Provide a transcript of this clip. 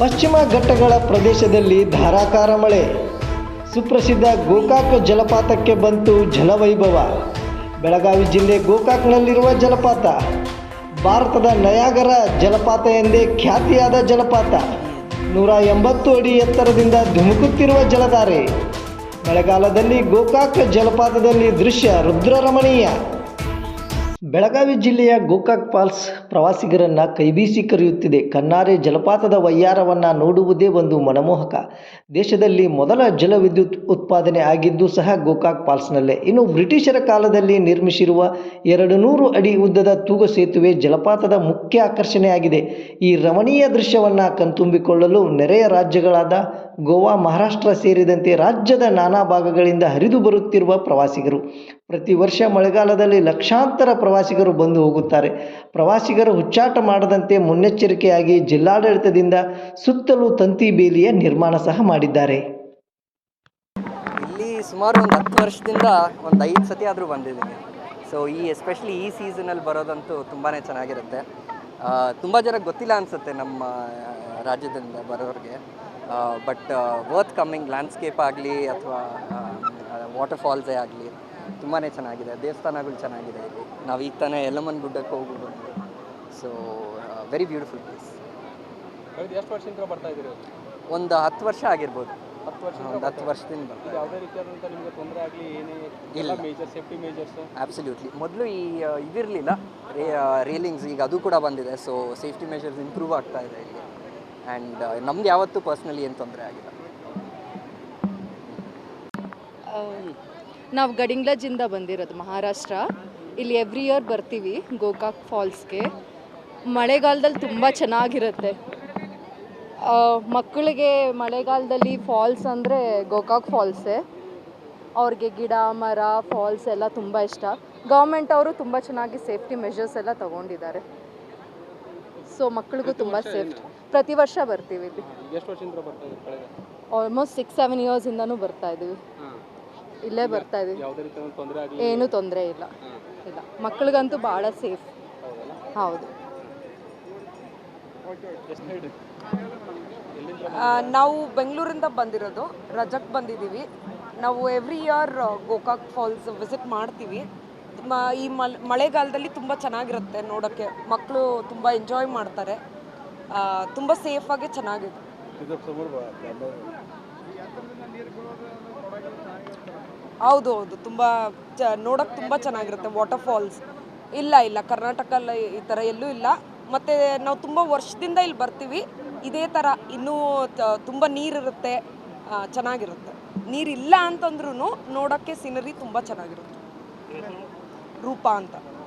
ಪಶ್ಚಿಮ ಘಟ್ಟಗಳ ಪ್ರದೇಶದಲ್ಲಿ ಧಾರಾಕಾರ ಮಳೆ. ಸುಪ್ರಸಿದ್ಧ ಗೋಕಾಕ್ ಜಲಪಾತಕ್ಕೆ ಬಂತು ಜಲವೈಭವ. ಬೆಳಗಾವಿ ಜಿಲ್ಲೆ ಗೋಕಾಕ್ನಲ್ಲಿರುವ ಜಲಪಾತ. ಭಾರತದ ನಯಾಗರ ಜಲಪಾತ ಎಂದೇ ಖ್ಯಾತಿಯಾದ ಜಲಪಾತ. ನೂರ ಎಂಬತ್ತು ಅಡಿ ಎತ್ತರದಿಂದ ಧುಮುಕುತ್ತಿರುವ ಜಲಧಾರೆ. ಮಳೆಗಾಲದಲ್ಲಿ ಗೋಕಾಕ್ ಜಲಪಾತದಲ್ಲಿ ದೃಶ್ಯ ರುದ್ರರಮಣೀಯ. ಬೆಳಗಾವಿ ಜಿಲ್ಲೆಯ ಗೋಕಾಕ್ ಫಾಲ್ಸ್ ಪ್ರವಾಸಿಗರನ್ನ ಕೈಬೀಸಿ ಕರೆಯುತ್ತಿದೆ. ಕನ್ನಾರೆ ಜಲಪಾತದ ವಯ್ಯಾರವನ್ನು ನೋಡುವುದೇ ಒಂದು ಮನಮೋಹಕ. ದೇಶದಲ್ಲಿ ಮೊದಲ ಜಲವಿದ್ಯುತ್ ಉತ್ಪಾದನೆ ಆಗಿದ್ದು ಸಹ ಗೋಕಾಕ್ ಫಾಲ್ಸ್ನಲ್ಲೇ. ಇನ್ನು ಬ್ರಿಟಿಷರ ಕಾಲದಲ್ಲಿ ನಿರ್ಮಿಸಿರುವ ಎರಡು ನೂರು ಅಡಿ ಉದ್ದದ ತೂಗು ಸೇತುವೆ ಜಲಪಾತದ ಮುಖ್ಯ ಆಕರ್ಷಣೆಯಾಗಿದೆ. ಈ ರಮಣೀಯ ದೃಶ್ಯವನ್ನು ಕಣ್ತುಂಬಿಕೊಳ್ಳಲು ನೆರೆಯ ರಾಜ್ಯಗಳಾದ ಗೋವಾ, ಮಹಾರಾಷ್ಟ್ರ ಸೇರಿದಂತೆ ರಾಜ್ಯದ ನಾನಾ ಭಾಗಗಳಿಂದ ಹರಿದು ಬರುತ್ತಿರುವ ಪ್ರವಾಸಿಗರು. ಪ್ರತಿ ವರ್ಷ ಮಳೆಗಾಲದಲ್ಲಿ ಲಕ್ಷಾಂತರ ಪ್ರವಾಸಿಗರು ಬಂದು ಹೋಗುತ್ತಾರೆ. ಪ್ರವಾಸಿಗರು ಹುಚ್ಚಾಟ ಮಾಡದಂತೆ ಮುನ್ನೆಚ್ಚರಿಕೆಯಾಗಿ ಜಿಲ್ಲಾಡಳಿತದಿಂದ ಸುತ್ತಲೂ ತಂತಿ ಬೇಲಿಯ ನಿರ್ಮಾಣ ಸಹ ಮಾಡಿದ್ದಾರೆ. ಇಲ್ಲಿ ಸುಮಾರು ಒಂದು ಹತ್ತು ವರ್ಷದಿಂದ ಒಂದು ಐದು ಸತಿ ಆದರೂ ಬಂದಿದ್ದೀನಿ. ಸೊ ಈ ಎಸ್ಪೆಷಲಿ ಈ ಸೀಸನಲ್ಲಿ ಬರೋದಂತೂ ತುಂಬಾ ಚೆನ್ನಾಗಿರುತ್ತೆ. ತುಂಬ ಜನಕ್ಕೆ ಗೊತ್ತಿಲ್ಲ ಅನಿಸುತ್ತೆ ನಮ್ಮ ರಾಜ್ಯದಿಂದ ಬರೋರಿಗೆ. ಬಟ್ ವರ್ತ್ ಕಮ್ಮಿಂಗ್ ಲ್ಯಾಂಡ್ಸ್ಕೇಪ್ ಆಗಲಿ ಅಥವಾ ವಾಟರ್ ಫಾಲ್ಸೇ ಆಗಲಿ ತುಂಬಾ ಚೆನ್ನಾಗಿದೆ. ದೇವಸ್ಥಾನಗಳು ಚೆನ್ನಾಗಿದೆ. ಇಲ್ಲಿ ನಾವು ಈಗ ತಾನೇ ಯಲ್ಲಮ್ಮನ ಗುಡ್ಡಕ್ಕೆ ಹೋಗಿ ಬಂದ್ವಿ. ಸೊ ವೆರಿ ಬ್ಯೂಟಿಫುಲ್ ಪ್ಲೇಸ್ ಎಷ್ಟು ವರ್ಷದಿಂದ ಬರ್ತಾ ಇದ್ದೀರಿ ಒಂದು ಹತ್ತು ವರ್ಷ ಆಗಿರ್ಬೋದು. ಹತ್ತು ವರ್ಷ ಒಂದು ಹತ್ತು ವರ್ಷದಿಂದ ಬರ್ತಾ ಯಾವುದೇ ರೀತಿಯಾದಂಥ ನಿಮಗೆ ತೊಂದರೆ ಆಗಲಿ ಏನೇ ಎಲ್ಲ ಮೇಜರ್ ಸೇಫ್ಟಿ ಮೇಜರ್ಸ್ ಆಬ್ಸಲ್ಯೂಟ್ಲಿ ಮೊದಲು ಈ ಇದಿರಲಿಲ್ಲ. ರೇ ರೇಲಿಂಗ್ಸ್ ಈಗ ಅದು ಕೂಡ ಬಂದಿದೆ. ಸೊ ಸೇಫ್ಟಿ ಮೆಷರ್ಸ್ ಇಂಪ್ರೂವ್ ಆಗ್ತಾ ಇದೆ ಇಲ್ಲಿ. ಆ್ಯಂಡ್ ನಮ್ದು ಯಾವತ್ತೂ ಪರ್ಸ್ನಲಿ ಏನು ತೊಂದರೆ ಆಗಿಲ್ಲ. ನಾವು ಗಡಿಂಗ್ಲಜಿಂದ ಬಂದಿರೋದು ಮಹಾರಾಷ್ಟ್ರ. ಇಲ್ಲಿ ಎವ್ರಿ ಇಯರ್ ಬರ್ತೀವಿ ಗೋಕಾಕ್ ಫಾಲ್ಸ್ಗೆ. ಮಳೆಗಾಲದಲ್ಲಿ ತುಂಬ ಚೆನ್ನಾಗಿರುತ್ತೆ. ಮಕ್ಕಳಿಗೆ ಮಳೆಗಾಲದಲ್ಲಿ ಫಾಲ್ಸ್ ಅಂದರೆ ಗೋಕಾಕ್ ಫಾಲ್ಸೇ. ಅವ್ರಿಗೆ ಗಿಡ, ಮರ, ಫಾಲ್ಸ್ ಎಲ್ಲ ತುಂಬ ಇಷ್ಟ. ಗೌರ್ಮೆಂಟ್ ಅವರು ತುಂಬ ಚೆನ್ನಾಗಿ ಸೇಫ್ಟಿ ಮೆಷರ್ಸ್ ಎಲ್ಲ ತಗೊಂಡಿದ್ದಾರೆ. ಸೊ ಮಕ್ಕಳಿಗೂ ತುಂಬ ಸೇಫ್ ಪ್ರತಿ ವರ್ಷ ಬರ್ತೀವಿ ಇಲ್ಲಿ. ಎಷ್ಟು ವರ್ಷದಿಂದ ಬರ್ತಾ ಇದ್ದೀರಿ ಕಳೆದ? ಆಲ್ಮೋಸ್ಟ್ ಸಿಕ್ಸ್ ಸೆವೆನ್ ಇಯರ್ಸಿಂದನೂ ಬರ್ತಾ ಇದ್ದೀವಿ. ಇಲ್ಲೇ ಬರ್ತಾ ಇದ್ದೀವಿ. ಯಾವುದೇ ರೀತಿಯಾದ ತೊಂದರೆ ಆಗಲಿ ಏನೂ ತೊಂದರೆ ಇಲ್ಲ. ಇಲ್ಲ. ಮಕ್ಕಳಿಗಂತೂ ಭಾಳ ಸೇಫ್ ಹೌದು. ಎಷ್ಟು ಹೇಳಿ? ಎಲ್ಲಿಂದ ಆ, ನಾವು ಬೆಂಗಳೂರಿಂದ ಬಂದಿರೋದು. ರಜಕ್ಕೆ ಬಂದಿದ್ದೀವಿ. ನಾವು every year Gokak falls visit ಮಾಡ್ತೀವಿ. ಈ ಮಲ್, ಮಳೆಗಾಲದಲ್ಲಿ ತುಂಬ ಚೆನ್ನಾಗಿರುತ್ತೆ ನೋಡೋಕ್ಕೆ. ಮಕ್ಕಳು ತುಂಬ ಎಂಜಾಯ್ ಮಾಡ್ತಾರೆ. ತುಂಬ ಸೇಫಾಗಿ ಚೆನ್ನಾಗಿದೆ. ಹೌದು ಹೌದು. ತುಂಬ ಚ ನೋಡೋಕ್ಕೆ ತುಂಬ ಚೆನ್ನಾಗಿರುತ್ತೆ ವಾಟರ್ ಫಾಲ್ಸ್ ಇಲ್ಲ ಇಲ್ಲ. ಕರ್ನಾಟಕದಲ್ಲಿ ಈ ಥರ ಎಲ್ಲೂ ಇಲ್ಲ. ಮತ್ತು ನಾವು ತುಂಬ ವರ್ಷದಿಂದ ಇಲ್ಲಿ ಬರ್ತೀವಿ. ಇದೇ ಥರ ಇನ್ನೂ ತುಂಬ ನೀರಿರುತ್ತೆ. ಚೆನ್ನಾಗಿರುತ್ತೆ. ನೀರಿಲ್ಲ ಅಂತಂದ್ರೂ ನೋಡೋಕ್ಕೆ ಸೀನರಿ ತುಂಬ ಚೆನ್ನಾಗಿರುತ್ತೆ. रूपांतर।